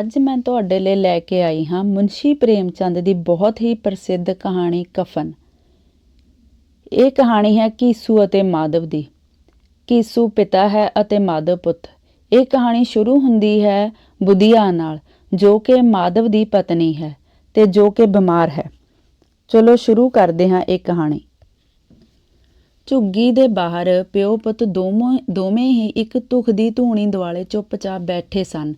ਅੱਜ ਮੈਂ ਤੁਹਾਡੇ ਲਈ ਲੈ ਕੇ ਆਈ ਹਾਂ ਮੁਨਸ਼ੀ ਪ੍ਰੇਮਚੰਦ ਦੀ ਬਹੁਤ ਹੀ ਪ੍ਰਸਿੱਧ ਕਹਾਣੀ ਕਫਨ। ਇਹ ਕਹਾਣੀ ਹੈ ਕੀਸੂ ਅਤੇ ਮਾਧਵ ਦੀ। ਕੀਸੂ ਪਿਤਾ ਹੈ ਅਤੇ ਮਾਧਵ ਪੁੱਤ। ਇਹ ਕਹਾਣੀ ਸ਼ੁਰੂ ਹੁੰਦੀ ਹੈ ਬੁਧੀਆ ਨਾਲ, ਜੋ ਕਿ ਮਾਧਵ ਦੀ ਪਤਨੀ ਹੈ ਤੇ ਜੋ ਕਿ ਬਿਮਾਰ ਹੈ। ਚਲੋ ਸ਼ੁਰੂ ਕਰਦੇ ਹਾਂ ਇਹ ਕਹਾਣੀ। ਝੁੱਗੀ ਦੇ ਬਾਹਰ ਪਿਓ ਪੁੱਤ ਦੋਵੇਂ ਦੋਵੇਂ ਹੀ ਇੱਕ ਤੁਖ ਦੀ ਧੂਣੀ ਦੁਆਲੇ ਚੁੱਪਚਾਪ ਬੈਠੇ ਸਨ।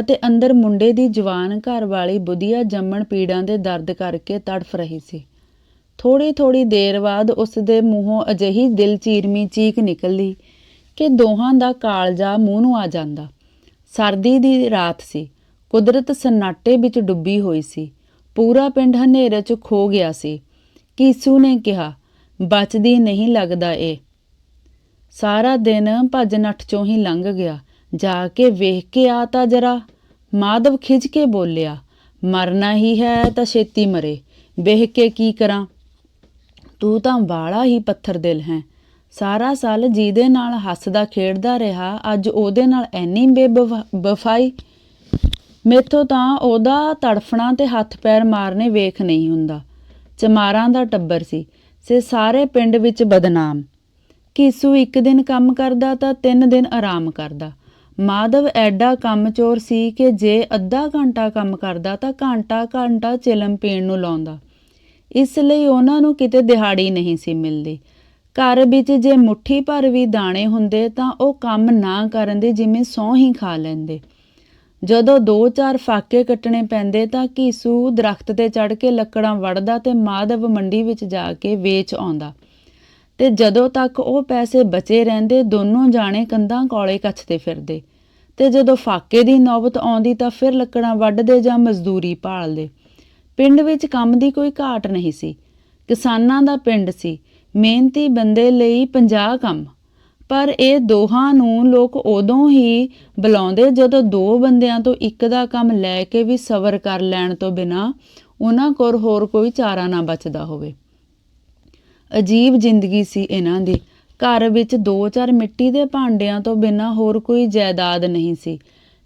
ਅਤੇ ਅੰਦਰ ਮੁੰਡੇ ਦੀ ਜਵਾਨ ਘਰ ਵਾਲੀ ਬੁਧੀਆ ਜੰਮਣ ਪੀੜਾਂ ਦੇ ਦਰਦ ਕਰਕੇ ਤੜਫ ਰਹੀ ਸੀ। ਥੋੜੀ ਥੋੜੀ ਦੇਰ ਬਾਅਦ ਉਸ ਦੇ ਮੂੰਹੋਂ ਅਜਿਹੀ ਦਿਲ ਚੀਰਮੀ ਚੀਕ ਨਿਕਲਦੀ ਕਿ ਦੋਹਾਂ ਦਾ ਕਾਲਜਾ ਮੂੰਹ ਨੂੰ ਆ ਜਾਂਦਾ। ਸਰਦੀ ਦੀ ਰਾਤ ਸੀ। ਕੁਦਰਤ ਸਨਾਟੇ ਵਿੱਚ ਡੁੱਬੀ ਹੋਈ ਸੀ। ਪੂਰਾ ਪਿੰਡ ਹਨੇਰੇ 'ਚ ਖੋ ਗਿਆ ਸੀ। ਕੀਸੂ ਨੇ ਕਿਹਾ, ਬਚਦੀ ਨਹੀਂ ਲੱਗਦਾ ਇਹ ਸਾਰਾ ਦਿਨ ਭੱਜ ਨੱਠ ਚੋਂ ਹੀ ਲੰਘ ਗਿਆ। ਜਾ ਕੇ ਵੇਖ ਕੇ ਆ ਤਾਂ ਜਰਾ। ਮਾਧਵ ਖਿਜ ਕੇ ਬੋਲਿਆ, ਮਰਨਾ ਹੀ ਹੈ ਤਾਂ ਛੇਤੀ ਮਰੇ। ਵੇਖ ਕੇ ਕੀ ਕਰਾਂ? ਤੂੰ ਤਾਂ ਬਾਲਾ ਹੀ ਪੱਥਰ ਦਿਲ ਹੈ। ਸਾਰਾ ਸਾਲ ਜਿਹਦੇ ਨਾਲ ਹੱਸਦਾ ਖੇਡਦਾ ਰਿਹਾ, ਅੱਜ ਉਹਦੇ ਨਾਲ ਐਨੀ ਬੇਵਫਾਈ ਮੇਥੋਂ ਤਾਂ ਉਹਦਾ ਤੜਫਣਾ ਤੇ ਹੱਥ ਪੈਰ ਮਾਰਨੇ ਵੇਖ ਨਹੀਂ ਹੁੰਦਾ। ਚਮਾਰਾਂ ਦਾ ਟੱਬਰ ਸੀ, ਸੇ ਸਾਰੇ ਪਿੰਡ ਵਿੱਚ ਬਦਨਾਮ। ਕੀਸੂ ਇੱਕ ਦਿਨ ਕੰਮ ਕਰਦਾ ਤਾਂ ਤਿੰਨ ਦਿਨ ਆਰਾਮ ਕਰਦਾ। ਮਾਧਵ ਐਡਾ ਕੰਮਚੋਰ ਸੀ ਕਿ ਜੇ ਅੱਧਾ ਘੰਟਾ ਕੰਮ ਕਰਦਾ ਤਾਂ ਘੰਟਾ ਘੰਟਾ ਚਿਲਮ ਪੀਣ ਨੂੰ ਲਾਉਂਦਾ। ਇਸ ਲਈ ਉਹਨਾਂ ਨੂੰ ਕਿਤੇ ਦਿਹਾੜੀ ਨਹੀਂ ਸੀ ਮਿਲਦੀ। ਘਰ ਵਿੱਚ ਜੇ ਮੁੱਠੀ ਭਰ ਵੀ ਦਾਣੇ ਹੁੰਦੇ ਤਾਂ ਉਹ ਕੰਮ ਨਾ ਕਰਨ ਦੇ ਜਿਵੇਂ ਸੌਂ ਹੀ ਖਾ ਲੈਂਦੇ। ਜਦੋਂ ਦੋ ਚਾਰ ਫਾਕੇ ਕੱਟਣੇ ਪੈਂਦੇ ਤਾਂ ਕੀਸੂ ਦਰਖਤ ਤੇ ਚੜ ਕੇ ਲੱਕੜਾਂ ਵੜਦਾ ਤੇ ਮਾਧਵ ਮੰਡੀ ਵਿੱਚ ਜਾ ਕੇ ਵੇਚ ਆਉਂਦਾ। ਤੇ ਜਦੋਂ ਤੱਕ ਉਹ ਪੈਸੇ ਬਚੇ ਰਹਿੰਦੇ, ਦੋਨੋਂ ਜਾਣੇ ਕੰਧਾਂ ਕੋਲੇ ਕੱਛਦੇ ਫਿਰਦੇ। ਤੇ ਜਦੋਂ ਫਾਕੇ ਦੀ ਨੌਬਤ ਆਉਂਦੀ ਤਾਂ ਫਿਰ ਲੱਕੜਾਂ ਵੱਢਦੇ ਜਾਂ ਮਜ਼ਦੂਰੀ ਭਾਲਦੇ। ਪਿੰਡ ਵਿੱਚ ਕੰਮ ਦੀ ਕੋਈ ਘਾਟ ਨਹੀਂ ਸੀ। ਕਿਸਾਨਾਂ ਦਾ ਪਿੰਡ ਸੀ। ਮਿਹਨਤੀ ਬੰਦੇ ਲਈ 50 ਕੰਮ। ਪਰ ਇਹ ਦੋਹਾਂ ਨੂੰ ਲੋਕ ਉਦੋਂ ਹੀ ਬੁਲਾਉਂਦੇ ਜਦੋਂ ਦੋ ਬੰਦਿਆਂ ਤੋਂ ਇੱਕ ਦਾ ਕੰਮ ਲੈ ਕੇ ਵੀ ਸਬਰ ਕਰ ਲੈਣ ਤੋਂ ਬਿਨਾ ਉਹਨਾਂ ਕੋਲ ਹੋਰ ਕੋਈ ਚਾਰਾ ਨਾ ਬਚਦਾ ਹੋਵੇ। ਅਜੀਬ ਜ਼ਿੰਦਗੀ ਸੀ ਇਹਨਾਂ ਦੀ। ਘਰ ਵਿੱਚ ਦੋ ਚਾਰ ਮਿੱਟੀ ਦੇ ਭਾਂਡਿਆਂ ਤੋਂ ਬਿਨਾਂ ਹੋਰ ਕੋਈ ਜਾਇਦਾਦ ਨਹੀਂ ਸੀ।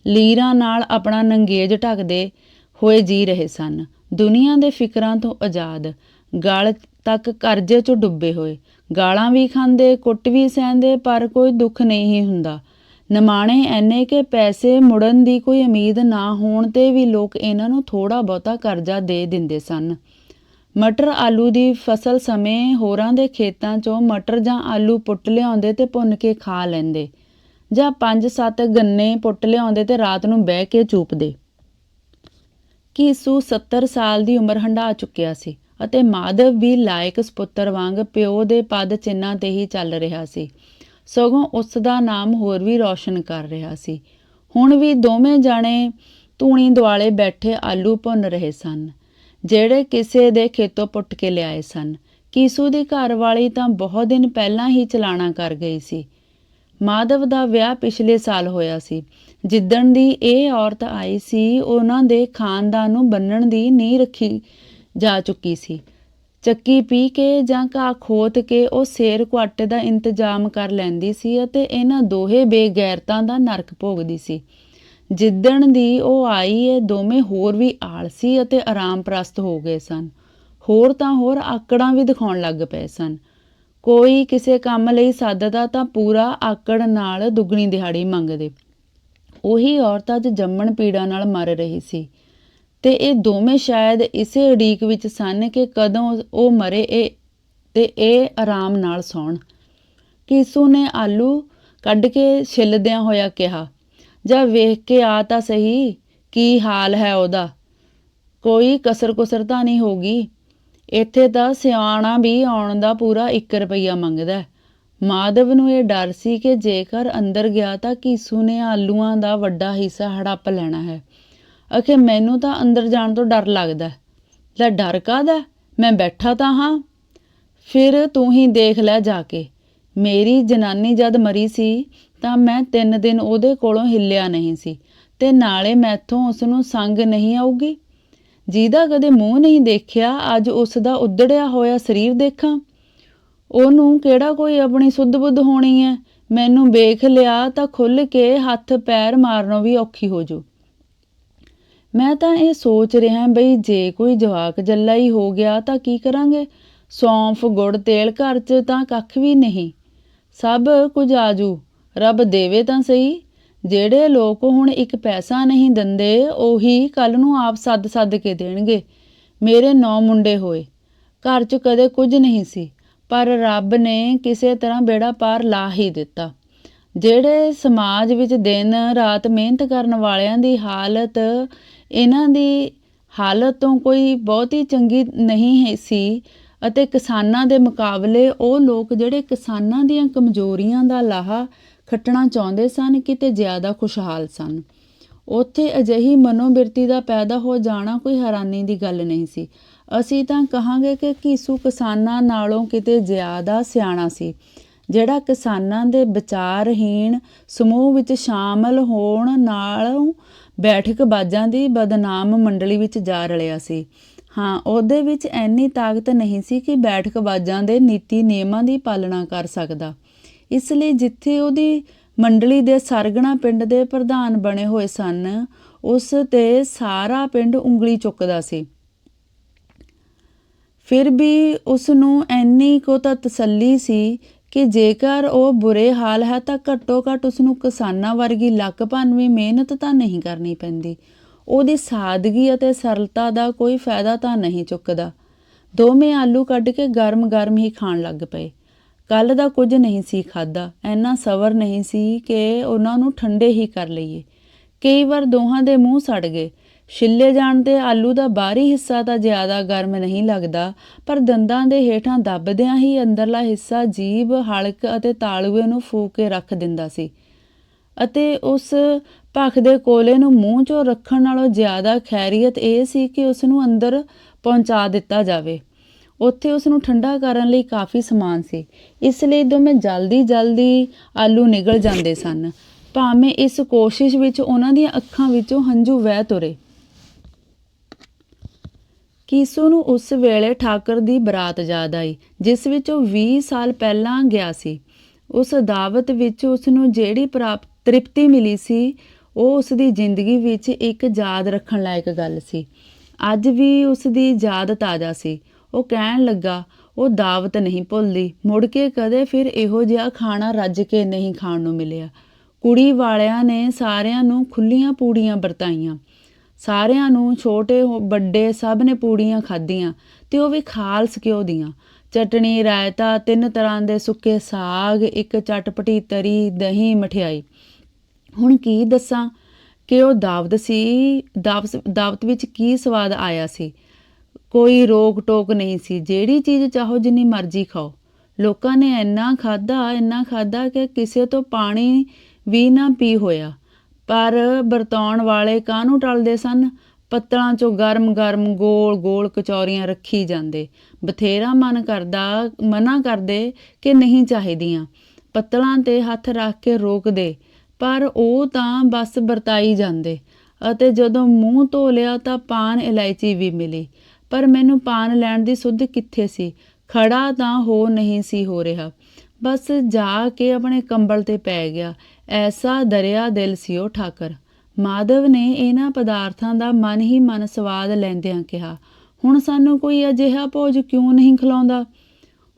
ਲੀਰਾਂ ਨਾਲ ਆਪਣਾ ਨੰਗੇਜ ਢੱਕਦੇ ਹੋਏ ਜੀ ਰਹੇ ਸਨ। ਦੁਨੀਆ ਦੇ ਫਿਕਰਾਂ ਤੋਂ ਆਜ਼ਾਦ। ਗਲ ਤੱਕ ਕਰਜ਼ੇ 'ਚ ਡੁੱਬੇ ਹੋਏ। ਗਾਲਾਂ ਵੀ ਖਾਂਦੇ, ਕੁੱਟ ਵੀ ਸਹਿੰਦੇ, ਪਰ ਕੋਈ ਦੁੱਖ ਨਹੀਂ ਹੁੰਦਾ। ਨਮਾਣੇ ਐਨੇ ਕਿ ਪੈਸੇ ਮੁੜਨ ਦੀ ਕੋਈ ਉਮੀਦ ਨਾ ਹੋਣ ਤੇ ਵੀ ਲੋਕ ਇਹਨਾਂ ਨੂੰ ਥੋੜਾ ਬਹੁਤਾ ਕਰਜ਼ਾ ਦੇ ਦਿੰਦੇ ਸਨ। ਮਟਰ ਆਲੂ ਦੀ ਫਸਲ ਸਮੇਂ ਹੋਰਾਂ ਦੇ ਖੇਤਾਂ 'ਚੋਂ ਮਟਰ ਜਾਂ ਆਲੂ ਪੁੱਟ ਲਿਆਉਂਦੇ ਤੇ ਭੁੰਨ ਕੇ ਖਾ ਲੈਂਦੇ, ਜਾਂ 5-7 ਗੰਨੇ ਪੁੱਟ ਲਿਆਉਂਦੇ ਤੇ ਰਾਤ ਨੂੰ ਬਹਿ ਕੇ ਚੂਪਦੇ। ਕੀਸੂ 70 ਸਾਲ ਦੀ ਉਮਰ ਹੰਢਾ ਚੁੱਕਿਆ ਸੀ ਅਤੇ ਮਾਧਵ ਵੀ ਲਾਇਕ ਸੁਪੁੱਤਰ ਵਾਂਗ ਪਿਓ ਦੇ ਪਦ ਚਿੰਨਾਂ ਤੇ ਹੀ ਚੱਲ ਰਿਹਾ ਸੀ। ਸਗੋਂ ਉਸ ਦਾ ਨਾਮ ਹੋਰ ਵੀ ਰੌਸ਼ਨ ਕਰ ਰਿਹਾ ਸੀ। ਹੁਣ ਵੀ ਦੋਵੇਂ ਜਾਣੇ ਧੂਣੀ ਦੁਆਲੇ ਬੈਠੇ ਆਲੂ ਭੁੰਨ ਰਹੇ ਸਨ। ਜਿਹੜੇ ਕਿਸੇ ਦੇ ਖੇਤੋਂ ਪੁੱਟ ਕੇ ਲਿਆਏ ਸਨ। ਕੀਸੂ ਦੀ ਘਰ ਵਾਲੀ ਤਾਂ ਬਹੁਤ ਦਿਨ ਪਹਿਲਾਂ ਹੀ ਚਲਾਣਾ ਕਰ ਗਈ ਸੀ। ਮਾਧਵ ਦਾ ਵਿਆਹ ਪਿਛਲੇ ਸਾਲ ਹੋਇਆ ਸੀ। ਜਿੱਦਣ ਦੀ ਇਹ ਔਰਤ ਆਈ ਸੀ, ਉਹਨਾਂ ਦੇ ਖਾਨਦਾਨ ਨੂੰ ਬੰਨਣ ਦੀ ਨੀਂਹ ਰੱਖੀ ਜਾ ਚੁੱਕੀ ਸੀ। ਚੱਕੀ ਪੀ ਕੇ ਜਾਂ ਘਾਹ ਖੋਤ ਕੇ ਉਹ ਸੇਰ ਕੁਆਟੇ ਦਾ ਇੰਤਜ਼ਾਮ ਕਰ ਲੈਂਦੀ ਸੀ ਅਤੇ ਇਹਨਾਂ ਦੋਹੇ ਬੇਗੈਰਤਾਂ ਦਾ ਨਰਕ ਭੋਗਦੀ ਸੀ। ਜਿੱਦਣ ਦੀ ਉਹ ਆਈ ਹੈ ਦੋਵੇਂ ਹੋਰ ਵੀ ਆਲਸੀ ਅਤੇ ਆਰਾਮ ਪ੍ਰਸਤ ਹੋ ਗਏ ਸਨ। ਹੋਰ ਤਾਂ ਹੋਰ ਆਕੜਾਂ ਵੀ ਦਿਖਾਉਣ ਲੱਗ ਪਏ ਸਨ। ਕੋਈ ਕਿਸੇ ਕੰਮ ਲਈ ਸੱਦਦਾ ਤਾਂ ਪੂਰਾ ਆਕੜ ਨਾਲ ਦੁੱਗਣੀ ਦਿਹਾੜੀ ਮੰਗਦੇ। ਉਹੀ ਔਰਤ ਅੱਜ ਜੰਮਣ ਪੀੜਾ ਨਾਲ ਮਰ ਰਹੀ ਸੀ। ਤੇ ਇਹ ਦੋਵੇਂ ਸ਼ਾਇਦ ਇਸੇ ਉਡੀਕ ਵਿੱਚ ਸਨ ਕਿ ਕਦੋਂ ਉਹ ਮਰੇ ਇਹ, ਤੇ ਇਹ ਆਰਾਮ ਨਾਲ ਸੌਣ। ਕੀਸੂ ਨੇ ਆਲੂ ਕੱਢ ਕੇ ਛਿੱਲਦਿਆਂ ਹੋਇਆ ਕਿਹਾ ਜਾਂ ਵੇਖ ਕੇ ਆ ਤਾਂ ਸਹੀ, ਕੀ ਹਾਲ ਹੈ ਉਹਦਾ? ਕੋਈ ਕਸਰ ਕੁਸਰ ਤਾਂ ਨਹੀਂ ਹੋਗੀ ਇੱਥੇ ਤਾਂ ਸਿਆਣਾ ਵੀ ਆਉਣ ਦਾ ਪੂਰਾ 1 ਰੁਪਈਆ ਮੰਗਦਾ ਮਾਧਵ ਨੂੰ ਇਹ ਡਰ ਸੀ ਕਿ ਜੇਕਰ ਅੰਦਰ ਗਿਆ ਤਾਂ ਕੀਸੂ ਨੇ ਆਲੂਆਂ ਦਾ ਵੱਡਾ ਹਿੱਸਾ ਹੜੱਪ ਲੈਣਾ ਹੈ। ਅਖੇ ਮੈਨੂੰ ਤਾਂ ਅੰਦਰ ਜਾਣ ਤੋਂ ਡਰ ਲੱਗਦਾ ਲੈ ਡਰ ਕਾਦਾ ਮੈਂ ਬੈਠਾ ਤਾਂ ਹਾਂ। ਫਿਰ ਤੂੰ ਹੀ ਦੇਖ ਲੈ ਜਾ ਕੇ। ਮੇਰੀ ਜਨਾਨੀ ਜਦ ਮਰੀ ਸੀ ਤਾਂ ਮੈਂ ਤਿੰਨ ਦਿਨ ਉਹਦੇ ਕੋਲੋਂ ਹਿੱਲਿਆ ਨਹੀਂ ਸੀ ਤੇ ਨਾਲੇ ਮੈਥੋਂ ਉਸ ਨੂੰ ਸੰਗ ਨਹੀਂ ਆਊਗੀ। ਜਿਹਦਾ ਕਦੇ ਮੂੰਹ ਨਹੀਂ ਦੇਖਿਆ, ਅੱਜ ਉਸ ਦਾ ਉਧੜਿਆ ਹੋਇਆ ਸਰੀਰ ਦੇਖਾਂ। ਉਹਨੂੰ ਕਿਹੜਾ ਕੋਈ ਆਪਣੀ ਸੁੱਧ ਬੁੱਧ ਹੋਣੀ ਹੈ ਮੈਨੂੰ ਵੇਖ ਲਿਆ ਤਾਂ ਖੁੱਲ ਕੇ ਹੱਥ ਪੈਰ ਮਾਰਨੋਂ ਵੀ ਔਖੀ ਹੋ ਜੂ ਮੈਂ ਤਾਂ ਇਹ ਸੋਚ ਰਿਹਾ ਬਈ ਜੇ ਕੋਈ ਜਵਾਕ ਜੱਲਾ ਹੀ ਹੋ ਗਿਆ ਤਾਂ ਕੀ ਕਰਾਂਗੇ? ਸੌਂਫ, ਗੁੜ, ਤੇਲ ਘਰ 'ਚ ਤਾਂ ਕੱਖ ਵੀ ਨਹੀਂ। ਸਭ ਕੁਝ ਆਜੂ ਰੱਬ ਦੇਵੇ ਤਾਂ ਸਹੀ। ਜਿਹੜੇ ਲੋਕ ਹੁਣ ਇੱਕ ਪੈਸਾ ਨਹੀਂ ਦਿੰਦੇ, ਉਹੀ ਕੱਲ ਨੂੰ ਆਪ ਸੱਦ ਸੱਦ ਕੇ ਦੇਣਗੇ। ਮੇਰੇ ਨੌ ਮੁੰਡੇ ਹੋਏ, ਘਰ 'ਚ ਕਦੇ ਕੁਝ ਨਹੀਂ ਸੀ, ਪਰ ਰੱਬ ਨੇ ਕਿਸੇ ਤਰ੍ਹਾਂ ਬੇੜਾ ਪਾਰ ਲਾ ਹੀ ਦਿੱਤਾ। ਜਿਹੜੇ ਸਮਾਜ ਵਿੱਚ ਦਿਨ ਰਾਤ ਮਿਹਨਤ ਕਰਨ ਵਾਲਿਆਂ ਦੀ ਹਾਲਤ, ਇਹਨਾਂ ਦੀ ਹਾਲਤ ਤੋਂ ਕੋਈ ਬਹੁਤੀ ਚੰਗੀ ਨਹੀਂ ਸੀ, ਅਤੇ ਕਿਸਾਨਾਂ ਦੇ ਮੁਕਾਬਲੇ ਉਹ ਲੋਕ ਜਿਹੜੇ ਕਿਸਾਨਾਂ ਦੀਆਂ ਕਮਜ਼ੋਰੀਆਂ ਦਾ ਲਾਹਾ ਖੱਟਣਾ ਚਾਹੁੰਦੇ ਸਨ, ਕਿਤੇ ਜ਼ਿਆਦਾ ਖੁਸ਼ਹਾਲ ਸਨ। ਉੱਥੇ ਅਜਿਹੀ ਮਨੋਬਿਰਤੀ ਦਾ ਪੈਦਾ ਹੋ ਜਾਣਾ ਕੋਈ ਹੈਰਾਨੀ ਦੀ ਗੱਲ ਨਹੀਂ ਸੀ। ਅਸੀਂ ਤਾਂ ਕਹਾਂਗੇ ਕਿ ਕੀਸੂ ਕਿਸਾਨਾਂ ਨਾਲੋਂ ਕਿਤੇ ਜ਼ਿਆਦਾ ਸਿਆਣਾ ਸੀ, ਜਿਹੜਾ ਕਿਸਾਨਾਂ ਦੇ ਵਿਚਾਰਹੀਣ ਸਮੂਹ ਵਿੱਚ ਸ਼ਾਮਲ ਹੋਣ ਨਾਲੋਂ ਬੈਠਕ ਬਾਜਾਂ ਦੀ ਬਦਨਾਮ ਮੰਡਲੀ ਵਿੱਚ ਜਾ ਰਲਿਆ ਸੀ। ਹਾਂ, ਉਹਦੇ ਵਿੱਚ ਐਨੀ ਤਾਕਤ ਨਹੀਂ ਸੀ ਕਿ ਬੈਠਕ ਬਾਜਾਂ ਦੇ ਨੀਤੀ ਨਿਯਮਾਂ ਦੀ ਪਾਲਣਾ ਕਰ ਸਕਦਾ। ਇਸ ਲਈ ਜਿੱਥੇ ਉਹਦੀ ਮੰਡਲੀ ਦੇ ਸਰਗਣਾ ਪਿੰਡ ਦੇ ਪ੍ਰਧਾਨ ਬਣੇ ਹੋਏ ਸਨ, ਉਸ ਤੇ ਸਾਰਾ ਪਿੰਡ ਉਂਗਲੀ ਚੁੱਕਦਾ ਸੀ। ਫਿਰ ਵੀ ਉਸ ਨੂੰ ਐਨੀ ਕੋ ਤਾਂ ਤਸੱਲੀ ਸੀ ਕਿ ਜੇਕਰ ਉਹ ਬੁਰੇ ਹਾਲ ਹੈ ਤਾਂ ਘੱਟੋ ਘੱਟ ਉਸ ਨੂੰ ਕਿਸਾਨਾਂ ਵਰਗੀ ਲੱਕ ਭੰਨਵੀਂ ਮਿਹਨਤ ਤਾਂ ਨਹੀਂ ਕਰਨੀ ਪੈਂਦੀ। ਉਹਦੀ ਸਾਦਗੀ ਅਤੇ ਸਰਲਤਾ ਦਾ ਕੋਈ ਫਾਇਦਾ ਤਾਂ ਨਹੀਂ ਚੁੱਕਦਾ। ਦੋਵੇਂ ਆਲੂ ਕੱਢ ਕੇ ਗਰਮ-ਗਰਮ ਹੀ ਖਾਣ ਲੱਗ ਪਏ। ਕੱਲ ਦਾ ਕੁਝ ਨਹੀਂ ਸੀ ਖਾਦਾ ਐਨਾ ਸਬਰ ਨਹੀਂ ਸੀ ਕਿ ਉਹਨਾਂ ਨੂੰ ਠੰਡੇ ਹੀ ਕਰ ਲਈਏ। ਕਈ ਵਾਰ ਦੋਹਾਂ ਦੇ ਮੂੰਹ ਸੜ ਗਏ। ਛਿੱਲੇ ਜਾਣ ਤੇ ਆਲੂ ਦਾ ਬਾਹਰੀ ਹਿੱਸਾ ਤਾਂ ਜ਼ਿਆਦਾ ਗਰਮ ਨਹੀਂ ਲੱਗਦਾ, ਪਰ ਦੰਦਾਂ ਦੇ ਹੇਠਾਂ ਦੱਬਦਿਆਂ ਹੀ ਅੰਦਰਲਾ ਹਿੱਸਾ ਜੀਭ, ਹਲਕ ਅਤੇ ਤਾਲੂਏ ਨੂੰ ਫੂਕ ਕੇ ਰੱਖ ਦਿੰਦਾ ਸੀ। ਅਤੇ ਉਸ ਭਖ ਦੇ ਕੋਲੇ ਨੂੰ ਮੂੰਹ 'ਚੋਂ ਰੱਖਣ ਨਾਲੋਂ ਜ਼ਿਆਦਾ ਖੈਰੀਅਤ ਇਹ ਸੀ ਕਿ ਉਸ ਨੂੰ ਅੰਦਰ ਪਹੁੰਚਾ ਦਿੱਤਾ ਜਾਵੇ। ਉੱਥੇ ਉਸ ਨੂੰ ਠੰਡਾ ਕਰਨ ਲਈ ਕਾਫੀ ਸਮਾਨ ਸੀ। ਇਸ ਲਈ ਦੋਵੇਂ ਜਲਦੀ ਜਲਦੀ ਆਲੂ ਨਿਗਲ ਜਾਂਦੇ ਸਨ। ਭਾਵੇਂ ਇਸ ਕੋਸ਼ਿਸ਼ ਵਿੱਚ ਉਹਨਾਂ ਦੀਆਂ ਅੱਖਾਂ ਵਿੱਚੋਂ ਹੰਝੂ ਵਹਿ ਤੁਰੇ। ਕੀਸੂ ਨੂੰ ਉਸ ਵੇਲੇ ਠਾਕਰ ਦੀ ਬਰਾਤ ਯਾਦ ਆਈ, ਜਿਸ ਵਿੱਚ ਉਹ 20 ਸਾਲ ਪਹਿਲਾਂ ਗਿਆ ਸੀ। ਉਸ ਦਾਵਤ ਵਿੱਚ ਉਸ ਨੂੰ ਜਿਹੜੀ ਪ੍ਰਾਪਤ ਤ੍ਰਿਪਤੀ ਮਿਲੀ ਸੀ, ਉਹ ਉਸ ਦੀ ਜ਼ਿੰਦਗੀ ਵਿੱਚ ਇੱਕ ਯਾਦ ਰੱਖਣ ਲਾਇਕ ਗੱਲ ਸੀ। ਅੱਜ ਵੀ ਉਸ ਦੀ ਯਾਦ ਤਾਜ਼ਾ ਸੀ। ਉਹ ਕਹਿਣ ਲੱਗਾ, ਉਹ ਦਾਵਤ ਨਹੀਂ ਭੁੱਲਦੀ। ਮੁੜ ਕੇ ਕਦੇ ਫਿਰ ਇਹੋ ਜਿਹਾ ਖਾਣਾ ਰੱਜ ਕੇ ਨਹੀਂ ਖਾਣ ਨੂੰ ਮਿਲਿਆ। ਕੁੜੀ ਵਾਲਿਆਂ ਨੇ ਸਾਰਿਆਂ ਨੂੰ ਖੁੱਲੀਆਂ ਪੂੜੀਆਂ ਵਰਤਾਈਆਂ। ਸਾਰਿਆਂ ਨੂੰ ਛੋਟੇ, ਵੱਡੇ ਸਭ ਨੇ ਪੂੜੀਆਂ ਖਾਧੀਆਂ ਤੇ ਉਹ ਵੀ ਖਾਲਸ ਘਿਓ ਦੀਆਂ। ਚਟਣੀ, ਰਾਇਤਾ, ਤਿੰਨ ਤਰ੍ਹਾਂ ਦੇ ਸੁੱਕੇ ਸਾਗ, ਇੱਕ ਚਟਪਟੀ ਤਰੀ, ਦਹੀਂ, ਮਠਿਆਈ। ਹੁਣ ਕੀ ਦੱਸਾਂ? ਕਿ ਉਹ ਦਾਵਤ ਸੀ, ਦਾਵਤ ਦਾਵਤ ਵਿੱਚ ਕੀ ਸਵਾਦ ਆਇਆ ਸੀ? ਕੋਈ ਰੋਕ ਟੋਕ ਨਹੀਂ ਸੀ। ਜਿਹੜੀ ਚੀਜ਼ ਚਾਹੋ, ਜਿੰਨੀ ਮਰਜ਼ੀ ਖਾਓ। ਲੋਕਾਂ ਨੇ ਇੰਨਾ ਖਾਦਾ ਇੰਨਾ ਖਾਦਾ ਕਿ ਕਿਸੇ ਤੋਂ ਪਾਣੀ ਵੀ ਨਾ ਪੀ ਹੋਇਆ। ਪਰ ਵਰਤਾਉਣ ਵਾਲੇ ਕਾਹਨੂੰ ਟਲਦੇ ਸਨ? ਪੱਤਲਾਂ ਚੋਂ ਗਰਮ-ਗਰਮ, ਗੋਲ-ਗੋਲ ਕਚੌਰੀਆਂ ਰੱਖੀ ਜਾਂਦੇ। ਬਥੇਰਾ ਮਨ ਕਰਦਾ, ਮਨਾ ਕਰਦੇ ਕਿ ਨਹੀਂ ਚਾਹੀਦੀਆਂ। ਪੱਤਲਾਂ ਤੇ ਹੱਥ ਰੱਖ ਕੇ ਰੋਕਦੇ, ਪਰ ਉਹ ਤਾਂ ਬਸ ਵਰਤਾਈ ਜਾਂਦੇ। ਅਤੇ ਜਦੋਂ ਮੂੰਹ ਧੋ ਲਿਆ ਤਾਂ ਪਾਨ ਇਲਾਇਚੀ ਵੀ ਮਿਲੀ। ਪਰ ਮੈਨੂੰ ਪਾਨ ਲੈਣ ਦੀ ਸੁੱਧ ਕਿੱਥੇ ਸੀ? ਖੜਾ ਤਾਂ ਹੋ ਨਹੀਂ ਸੀ ਹੋ ਰਿਹਾ। ਬਸ ਜਾ ਕੇ ਆਪਣੇ ਕੰਬਲ ਤੇ ਪੈ ਗਿਆ। ਐਸਾ ਦਰਿਆ ਦਿਲ ਸੀ ਉਹ ਠਾਕਰ। ਮਾਧਵ ਨੇ ਇਹਨਾਂ ਪਦਾਰਥਾਂ ਦਾ ਮਨ ਹੀ ਮਨ ਸਵਾਦ ਲੈਂਦਿਆਂ ਕਿਹਾ, ਹੁਣ ਸਾਨੂੰ ਕੋਈ ਅਜਿਹਾ ਭੋਜ ਕਿਉਂ ਨਹੀਂ ਖਿਲਾਉਂਦਾ?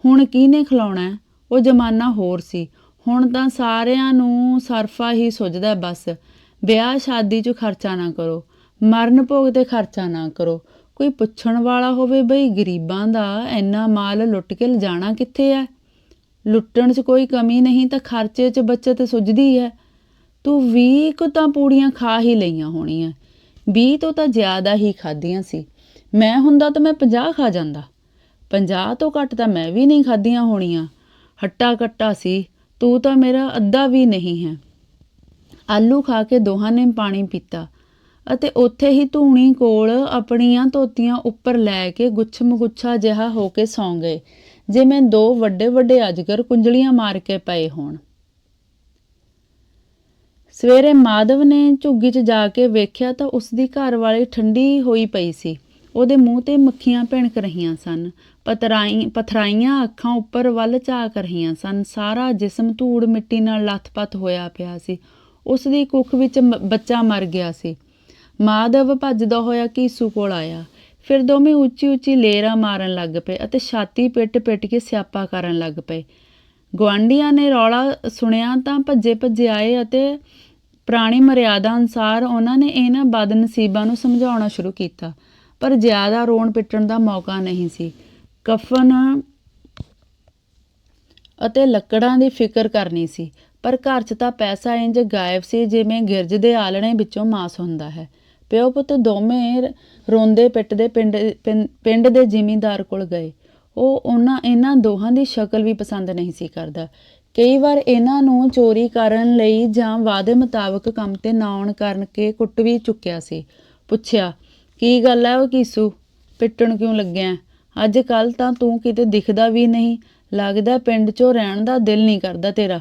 ਹੁਣ ਕਿਹਨੇ ਖਿਲਾਉਣਾ? ਉਹ ਜ਼ਮਾਨਾ ਹੋਰ ਸੀ। ਹੁਣ ਤਾਂ ਸਾਰਿਆਂ ਨੂੰ ਸਰਫਾ ਹੀ ਸੁੱਝਦਾ ਬਸ। ਵਿਆਹ ਸ਼ਾਦੀ 'ਚ ਖਰਚਾ ਨਾ ਕਰੋ। ਮਰਨ ਭੋਗ ਤੇ ਖਰਚਾ ਨਾ ਕਰੋ। ਕੋਈ ਪੁੱਛਣ ਵਾਲਾ ਹੋਵੇ ਬਈ ਗਰੀਬਾਂ ਦਾ ਇੰਨਾ ਮਾਲ ਲੁੱਟ ਕੇ ਲਿਜਾਣਾ ਕਿੱਥੇ ਹੈ ਲੁੱਟਣ 'ਚ ਕੋਈ ਕਮੀ ਨਹੀਂ ਤਾਂ ਖਰਚੇ 'ਚ ਬਚਤ ਸੁੱਝਦੀ ਹੈ ਤੂੰ 20 ਕੁ ਤਾਂ ਪੂੜੀਆਂ ਖਾ ਹੀ ਲਈਆਂ ਹੋਣੀਆਂ। 20 ਤੋਂ ਤਾਂ ਜ਼ਿਆਦਾ ਹੀ ਖਾਧੀਆਂ ਸੀ। ਮੈਂ ਹੁੰਦਾ ਤਾਂ ਮੈਂ 50 ਖਾ ਜਾਂਦਾ। 50 ਤੋਂ ਘੱਟ ਤਾਂ ਮੈਂ ਵੀ ਨਹੀਂ ਖਾਧੀਆਂ ਹੋਣੀਆਂ। ਹੱਟਾ ਕੱਟਾ ਸੀ। ਤੂੰ ਤਾਂ ਮੇਰਾ ਅੱਧਾ ਵੀ ਨਹੀਂ ਹੈ। ਆਲੂ ਖਾ ਕੇ ਦੋਹਾਂ ਨੇ ਪਾਣੀ ਪੀਤਾ। ਅਤੇ ਉੱਥੇ ਹੀ ਧੂਣੀ ਕੋਲ ਆਪਣੀਆਂ ਧੋਤੀਆਂ ਉੱਪਰ ਲੈ ਕੇ ਗੁੱਛਮ ਗੁੱਛਾ ਜਿਹਾ ਹੋ ਕੇ ਸੌਂ ਗਏ ਜਿਵੇਂ ਦੋ ਵੱਡੇ ਵੱਡੇ ਅਜਗਰ ਕੁੰਜਲੀਆਂ ਮਾਰ ਕੇ ਪਏ ਹੋਣ। ਸਵੇਰੇ ਮਾਧਵ ਨੇ ਝੁੱਗੀ 'ਚ ਜਾ ਕੇ ਵੇਖਿਆ ਤਾਂ ਉਸ ਦੀ ਘਰ ਵਾਲੀ ਠੰਡੀ ਹੋਈ ਪਈ ਸੀ। ਉਹਦੇ ਮੂੰਹ ਤੇ ਮੱਖੀਆਂ ਭਿਣਕ ਰਹੀਆਂ ਸਨ, ਪਤਰਾਈ, ਪਥਰਾਈਆਂ ਅੱਖਾਂ ਉੱਪਰ ਵੱਲ ਝਾਕ ਰਹੀਆਂ ਸਨ, ਸਾਰਾ ਜਿਸਮ ਧੂੜ ਮਿੱਟੀ ਨਾਲ ਲੱਥਪੱਥ ਹੋਇਆ ਪਿਆ ਸੀ। ਉਸ ਦੀ ਕੁੱਖ ਵਿੱਚ ਮ- ਬੱਚਾ ਮਰ ਗਿਆ ਸੀ। ਮਾਧਵ ਭੱਜਦਾ ਹੋਇਆ ਕੀਸੂ ਕੋਲ ਆਇਆ। ਫਿਰ ਦੋਵੇਂ ਉੱਚੀ ਉੱਚੀ ਲੇਰਾਂ ਮਾਰਨ ਲੱਗ ਪਏ ਅਤੇ ਛਾਤੀ ਪਿੱਟ ਪਿੱਟ ਕੇ ਸਿਆਪਾ ਕਰਨ ਲੱਗ ਪਏ। ਗੁਆਂਢੀਆਂ ਨੇ ਰੌਲਾ ਸੁਣਿਆ ਤਾਂ ਭੱਜੇ ਭੱਜੇ ਆਏ ਅਤੇ ਪੁਰਾਣੀ ਮਰਿਆਦਾ ਅਨੁਸਾਰ ਉਹਨਾਂ ਨੇ ਇਹਨਾਂ ਬਦਨਸੀਬਾਂ ਨੂੰ ਸਮਝਾਉਣਾ ਸ਼ੁਰੂ ਕੀਤਾ, ਪਰ ਜ਼ਿਆਦਾ ਰੋਣ ਪਿੱਟਣ ਦਾ ਮੌਕਾ ਨਹੀਂ ਸੀ। ਕਫਨ ਅਤੇ ਲੱਕੜਾਂ ਦੀ ਫਿਕਰ ਕਰਨੀ ਸੀ, ਪਰ ਘਰ 'ਚ ਤਾਂ ਪੈਸਾ ਇੰਜ ਗਾਇਬ ਸੀ ਜਿਵੇਂ ਗਿਰਜ ਦੇ ਆਲਣੇ ਵਿੱਚੋਂ ਮਾਸ ਹੁੰਦਾ ਹੈ। ਪਿਓ ਪੁੱਤ ਦੋਵੇਂ ਰੋਂਦੇ ਪਿੱਟਦੇ ਪਿੰਡ ਪਿੰਡ ਦੇ ਜ਼ਿਮੀਂਦਾਰ ਕੋਲ ਗਏ। ਉਹ ਉਹਨਾਂ, ਇਹਨਾਂ ਦੋਹਾਂ ਦੀ ਸ਼ਕਲ ਵੀ ਪਸੰਦ ਨਹੀਂ ਸੀ ਕਰਦਾ। ਕਈ ਵਾਰ ਇਹਨਾਂ ਨੂੰ ਚੋਰੀ ਕਰਨ ਲਈ ਜਾਂ ਵਾਅਦੇ ਮੁਤਾਬਕ ਕੰਮ ਤੇ ਨਾ ਆਉਣ ਕਰਨ ਕੇ ਕੁੱਟ ਵੀ ਚੁੱਕਿਆ ਸੀ। ਪੁੱਛਿਆ, ਕੀ ਗੱਲ ਹੈ ਉਹ ਕੀਸੂ? ਪਿੱਟਣ ਕਿਉਂ ਲੱਗਿਆ? ਅੱਜ ਕੱਲ ਤਾਂ ਤੂੰ ਕਿਤੇ ਦਿਖਦਾ ਵੀ ਨਹੀਂ। ਲੱਗਦਾ ਪਿੰਡ 'ਚੋਂ ਰਹਿਣ ਦਾ ਦਿਲ ਨਹੀਂ ਕਰਦਾ ਤੇਰਾ।